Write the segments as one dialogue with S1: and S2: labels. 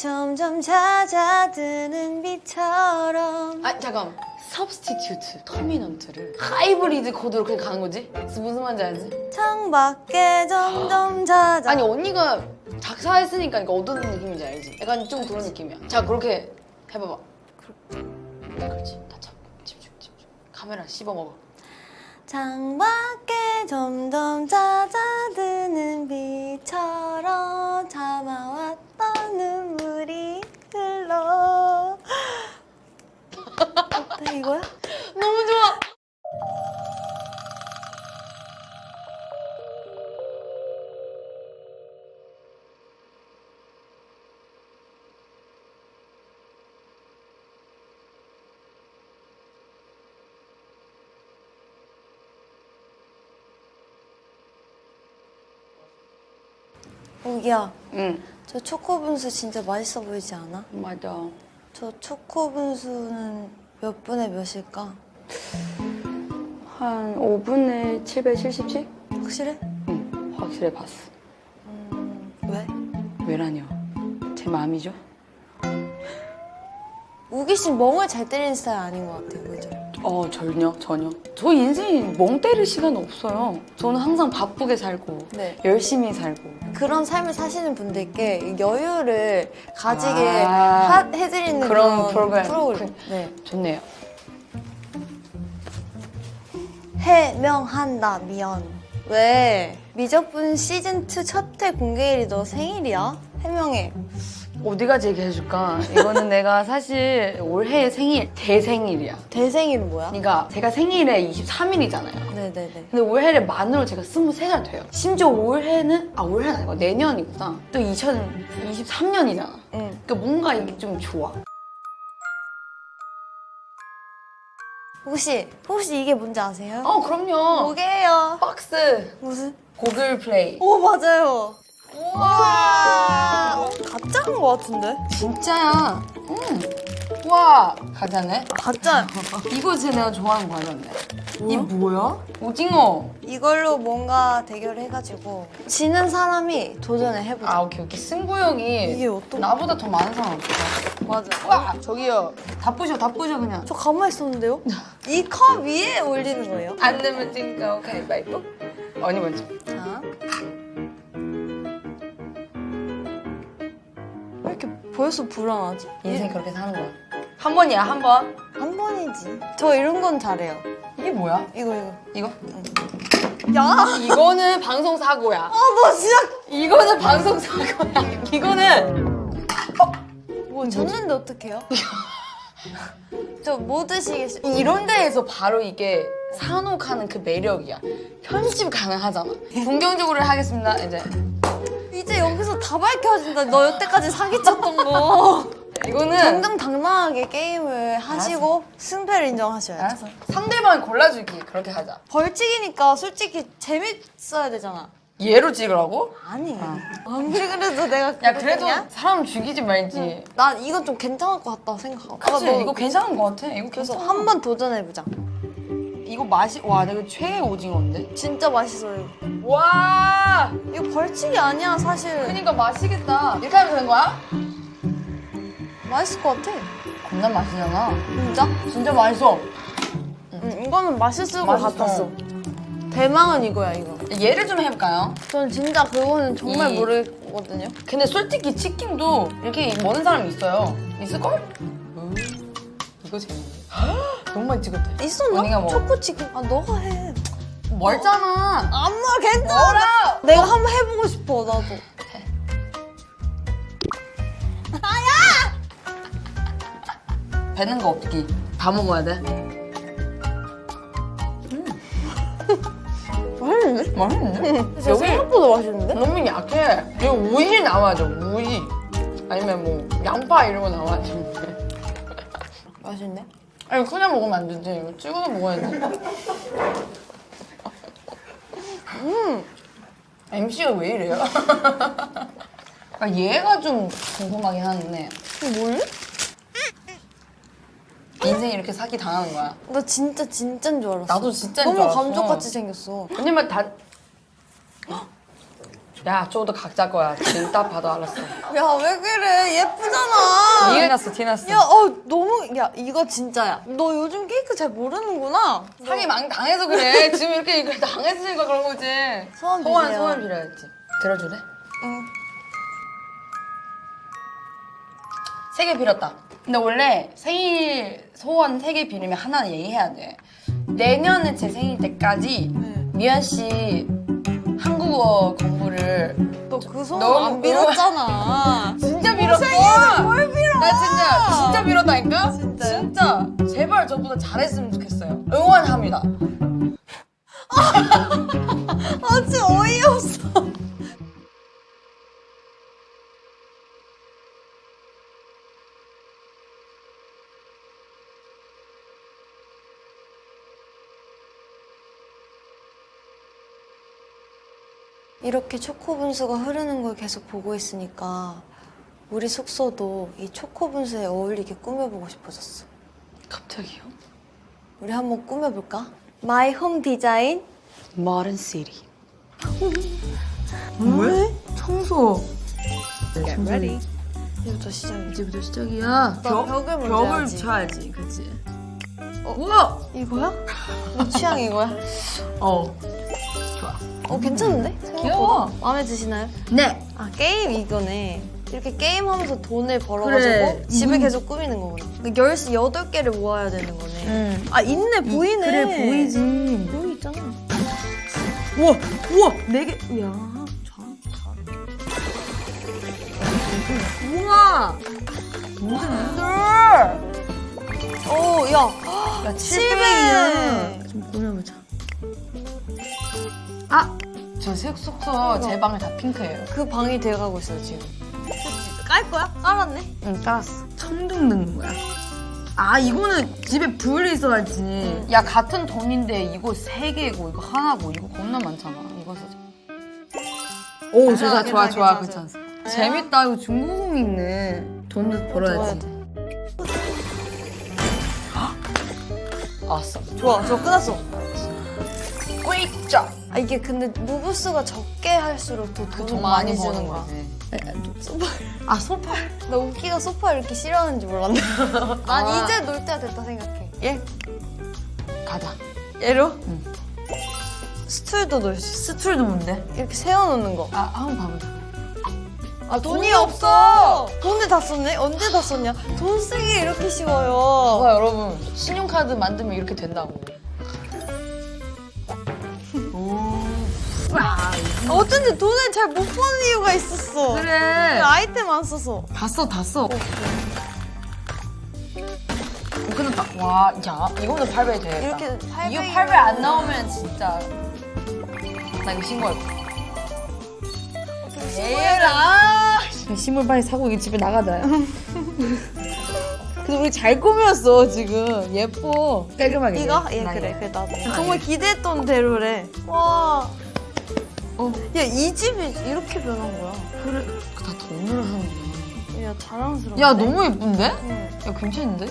S1: 점점 잦아드는 비처럼.
S2: 아 잠깐. Substitute 터미넌트를. 하이브리드 코드로 그냥 가는 거지? 무슨 말인지 알지?
S1: 창밖에 점점 잦아.
S2: 아니 언니가 작사했으니까 그러니까 어떤 느낌인지 알지? 약간 좀 그런 느낌이야. 자 그렇게 해봐봐. 그렇지. 다 잡고. 집중 집중. 카메라 씹어먹어
S1: 창밖에 점점 잦아드는 비처럼 참아왔던 눈물이 흘러 어때 이거야? 오기야
S2: 응
S1: 저 초코 분수 진짜 맛있어 보이지 않아?
S2: 맞아
S1: 저 초코 분수는 몇 분에 몇일까?
S2: 한 5분에 770씩?
S1: 확실해?
S2: 응 확실히 봤어
S1: 음, 왜?
S2: 왜라뇨 제 마음이죠
S1: 우기 씨 멍을 잘 때리는 스타일 아닌 것 같아요, 그죠?
S2: 어 전혀 전혀 저 인생이 멍 때릴 시간 없어요 저는 항상 바쁘게 살고
S1: 네.
S2: 열심히 살고
S1: 그런 삶을 사시는 분들께 여유를 가지게
S2: 아,
S1: 하- 해드리는
S2: 그런
S1: 그런,
S2: 프로그램. 그-
S1: 네.
S2: 좋네요
S1: 해명한다 미연. 왜 미적분 시즌 2 첫 회 공개일이 너 생일이야? 해명해.
S2: 어디까지 얘기해줄까 이거는 내가 사실 올해 생일 대생일이야
S1: 대생일은 뭐야?
S2: 그러니까 제가 생일에 23일이잖아요
S1: 네네네.
S2: 근데 올해를 만으로 제가 23살 돼요 심지어 올해는 아 올해는 아니고 내년이구나 또 2023년이잖아
S1: 응.
S2: 그러니까 뭔가 이게 좀 좋아
S1: 혹시 혹시 이게 뭔지 아세요?
S2: 어 그럼요
S1: 뭐게요?
S2: 박스
S1: 무슨?
S2: 고글 플레이
S1: 오 맞아요. 우와. 어, 가짜인 것 같은데?
S2: 진짜야. 음. 와 가자네.
S1: 가짜.
S2: 이거 진짜 내가 좋아하는 과자인데. 이 뭐야? 오징어.
S1: 이걸로 뭔가 대결해가지고 지는 사람이 도전을 해보자.
S2: 아 오케이 오케이 승부욕이
S1: 이게 어떤?
S2: 나보다 더 많은 사람 없어.
S1: 맞아.
S2: 와 저기요. 다 부셔 다 부셔 그냥.
S1: 저 가만히 있었는데요? 이 컵 위에 올리는 거예요?
S2: 안 되면 진거 가위바위보. 언니 먼저.
S1: 왜 이렇게 벌써 불안하지?
S2: 인생 그렇게 사는 거야. 한 번이야 한 번.
S1: 한 번이지. 저 이런 건 잘해요.
S2: 이게 뭐야?
S1: 이거 이거.
S2: 이거?
S1: 야!
S2: 이거는 방송 사고야.
S1: 아, 너 진짜
S2: 이거는 방송 사고야. 이거는
S1: 뭐 졌는데 어떡해요? 저 뭐 드시겠어요?
S2: 이런 데에서 바로 이게 산옥하는 그 매력이야. 편집 가능하잖아. 본격적으로 하겠습니다. 이제
S1: 여기서 다 밝혀진다. 너 여태까지 사기쳤던 거.
S2: 이거는
S1: 정정당당하게 게임을 하시고 승패를 인정하셔야죠.
S2: 알았어. 상대방 골라주기 그렇게 하자.
S1: 벌칙이니까 솔직히 재밌어야 되잖아.
S2: 얘로 찍으라고?
S1: 아니. 아무리 그래도 내가
S2: 야 그래도
S1: 그랬냐?
S2: 사람 죽이지 말지.
S1: 난 이건 좀 괜찮을 것 같다 생각하고.
S2: 그치
S1: 아, 너-
S2: 이거 괜찮은 거 같아. 이거
S1: 그래서
S2: 괜찮아.
S1: 한번 도전해보자.
S2: 이거 맛이 와 내가 최애 오징어인데.
S1: 진짜 맛있어요.
S2: 와
S1: 이거 벌칙이 아니야 사실.
S2: 그니까 맛있겠다. 이렇게 하면 되는 거야?
S1: 맛있을 것 같아.
S2: 겁나 맛있잖아.
S1: 진짜?
S2: 진짜 맛있어.
S1: 응, 이거는 맛있을 것
S2: 맛있어.
S1: 같았어. 대망은 이거야 이거.
S2: 얘를 좀 해볼까요?
S1: 전 진짜 그거는 정말
S2: 이-
S1: 모르거든요.
S2: 근데 솔직히 치킨도 이렇게 먹는 사람이 있어요. 있을걸? 음, 이거 재밌네. 너 무 많이 찍었다.
S1: 있었나?
S2: 언니가 먹어.
S1: 초코치킨. 아 너가 해.
S2: 멀잖아.
S1: 안마 괜찮아. 내가 한번 해보고 싶어 나도.
S2: 배는 거 없기. 다 먹어야 돼.
S1: 맛있는데?
S2: 맛있는데?
S1: 진짜 생각보다 맛있는데?
S2: 너무 약해. 여기 우이 나와줘, 우이. 아니면 뭐 양파 이런 거 나와줘.
S1: 맛있네.
S2: 아니 그냥 먹으면 안 되지. 이거 찍어서 먹어야지. 음. MC가 왜 이래요? 아, 얘가 좀 궁금하긴 하는데
S1: 뭘래?
S2: 인생 이렇게 사기 당하는 거야.
S1: 나 진짜 진짜인 줄 알았어.
S2: 나도 진짜인 줄
S1: 너무
S2: 알았어.
S1: 감쪽같이 생겼어.
S2: 언니만 다 야, 저것도 각자 거야. 딱 봐도 알았어.
S1: 야 왜 그래 예쁘잖아
S2: 티났어, 티났어.
S1: 야 어 너무 야 이거 진짜야 너 요즘 케이크 잘 모르는구나
S2: 상이 많이 당해서 그래. 지금 이렇게 이거 당했으니까 그런 거지.
S1: 소원
S2: 소원,
S1: 빌세요.
S2: 소원 빌어야지. 들어줄래?
S1: 응.
S2: 세 개 빌었다. 근데 원래 생일 소원 세 개 빌으면 하나는 얘기해야 돼. 내년에 제 생일 때까지
S1: 네.
S2: 미연 씨 한국어 공부를
S1: 너그
S2: 너무
S1: 안 빌었잖아
S2: 진짜 빌었어.
S1: 뭘 빌어
S2: 나 진짜 진짜 빌었다니까.
S1: 진짜요?
S2: 진짜 제발 저보다 잘했으면 좋겠어요. 응원합니다.
S1: 이렇게 초코 분수가 흐르는 걸 계속 보고 있으니까 우리 숙소도 이 초코 분수에 어울리게 꾸며보고 싶어졌어.
S2: 갑자기요?
S1: 우리 한번 꾸며볼까? 마이 홈 디자인
S2: Modern City.
S1: 뭐야?
S2: 청소.
S1: Get ready. 이제부터 시작이지.
S2: 이제부터 시작이야.
S1: 나 벽을 먼저 해야지.
S2: 쳐야지, 그치?
S1: 어?
S2: 우와!
S1: 이거야? 너 취향 이거야?
S2: 어.
S1: 어 괜찮은데? 생각보다.
S2: 귀여워.
S1: 마음에 드시나요?
S2: 네.
S1: 아 게임 이거네. 이렇게 게임하면서 돈을 벌어가지고
S2: 그래.
S1: 집을
S2: 음.
S1: 계속 꾸미는 거구나. 그러니까 열시 여덟 개를 모아야 되는 거네.
S2: 응.
S1: 아 있네 보이네.
S2: 그래, 보이지.
S1: 여기 있잖아.
S2: 우와! 우와! 네 개. 야, 참. 우와! 뭔데, 뭔데?
S1: 오 야.
S2: 야,
S1: 칠백.
S2: 좀 꾸며보자. 아! 저 숙소 제 방을 다 핑크예요.
S1: 그 방이 돼가고 있어요 지금. 깔 거야? 깔았네.
S2: 응, 깔았어. 청둥 넣는 거야. 아, 이거는 집에 불이 있어야지. 야, 같은 돈인데 이거 세 개고 이거 하나고 이거 겁나 많잖아. 이거 사자. 오, 좋아, 좋아, 좋아.
S1: 괜찮아,
S2: 괜찮아. 재밌다. 이거 중국음 있네. 돈도 벌어야지.
S1: 돼.
S2: 아싸.
S1: 좋아 저 끝났어.
S2: Great job.
S1: 아 이게 근데 무브수가 적게 할수록 더 돈 많이, 주는
S2: 버는
S1: 거야.
S2: 거지.
S1: 소파.
S2: 아, 소팔.
S1: 나 웃기가 소파 이렇게 싫어하는지 몰랐네. 난
S2: 아.
S1: 이제 놀 때가 됐다 생각해. 얘?
S2: 가자.
S1: 얘로?
S2: 응.
S1: 스툴도 놀 수 있어.
S2: 스툴도 뭔데?
S1: 이렇게 세워놓는 거.
S2: 아, 한번 봐보자.
S1: 아 돈이,
S2: 돈이
S1: 없어. 돈을 다 썼네? 언제 다 썼냐? 돈 쓰기 이렇게 쉬워요.
S2: 봐봐, 여러분. 신용카드 만들면 이렇게 된다고.
S1: 어쩐지 돈을 잘 못 버는 이유가 있었어.
S2: 그래.
S1: 아이템 안 써서.
S2: 다 써, 다 써. 어, 끝났다. 와, 야, 이거는 8배 되겠다.
S1: 이렇게 800
S2: 이거 8배 안 나오면 진짜. 나 이거 신고할 거야. 에라! 신물 빨리 사고 이거 집에 나가자. 근데 우리 잘 꾸몄어, 지금. 예뻐. 깔끔하게.
S1: 이거? 예 그래 그래 나도. 정말 기대했던 대로래. 와.
S2: 어.
S1: 야 이 집이 이렇게 변한 거야.
S2: 그래. 다 돈으로 사는
S1: 야 자랑스러워.
S2: 야, 너무 예쁜데?
S1: 응.
S2: 야, 괜찮은데?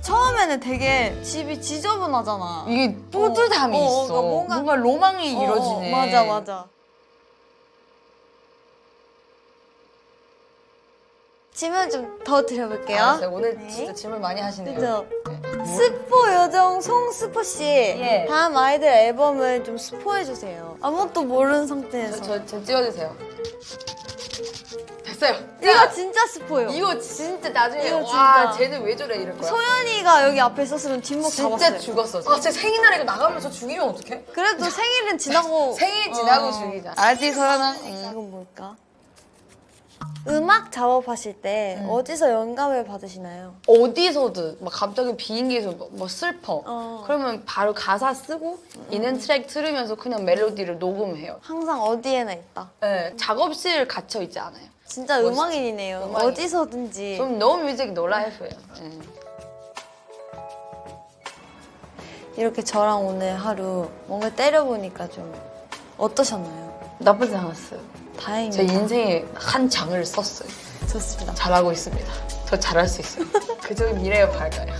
S1: 처음에는 되게 집이 지저분하잖아.
S2: 이게 뿌듯함이
S1: 어, 어,
S2: 있어.
S1: 그러니까 뭔가-
S2: 뭔가, 로망이
S1: 어, 어,
S2: 이루어지네.
S1: 맞아 맞아. 질문 좀 더 드려볼게요.
S2: 알았어요. 오늘
S1: 네.
S2: 진짜 질문 많이 하시네요.
S1: 그죠?
S2: 네.
S1: 스포 요정 송스포 씨
S2: 예.
S1: 다음 아이들 앨범을 좀 스포해 주세요. 아무것도 모르는 상태에서.
S2: 저, 저 찍어주세요. 됐어요.
S1: 이거 진짜 스포요.
S2: 이거 진짜 나중에
S1: 이거
S2: 와
S1: 진짜.
S2: 쟤는 왜 저래 이럴 거야.
S1: 소연이가 여기 앞에 있었으면 뒷목
S2: 진짜
S1: 잡았어요.
S2: 죽었어. 아, 제 생일날에 이거 나가면서 죽이면 어떡해?
S1: 그래도 생일은 지나고
S2: 생일 지나고
S1: 어.
S2: 죽이자. 알지 소연아?
S1: 이건 뭘까? 음악 작업하실 때
S2: 음.
S1: 어디서 영감을 받으시나요?
S2: 어디서든 막 갑자기 비행기에서 뭐, 뭐 슬퍼.
S1: 어.
S2: 그러면 바로 가사 쓰고 있는 트랙 들으면서 그냥 멜로디를 녹음해요.
S1: 항상 어디에나 있다.
S2: 네, 작업실 갇혀 있지 않아요.
S1: 진짜
S2: 멋있어.
S1: 음악인이네요.
S2: 음악인.
S1: 어디서든지.
S2: 좀 music, no life예요. 네.
S1: 이렇게 저랑 오늘 하루 뭔가 때려보니까 좀 어떠셨나요?
S2: 나쁘지 않았어요.
S1: 다행입니다.
S2: 제 인생에 한 장을 썼어요.
S1: 좋습니다.
S2: 잘하고 있습니다. 더 잘할 수 있어요. 그저 미래가 밝아요.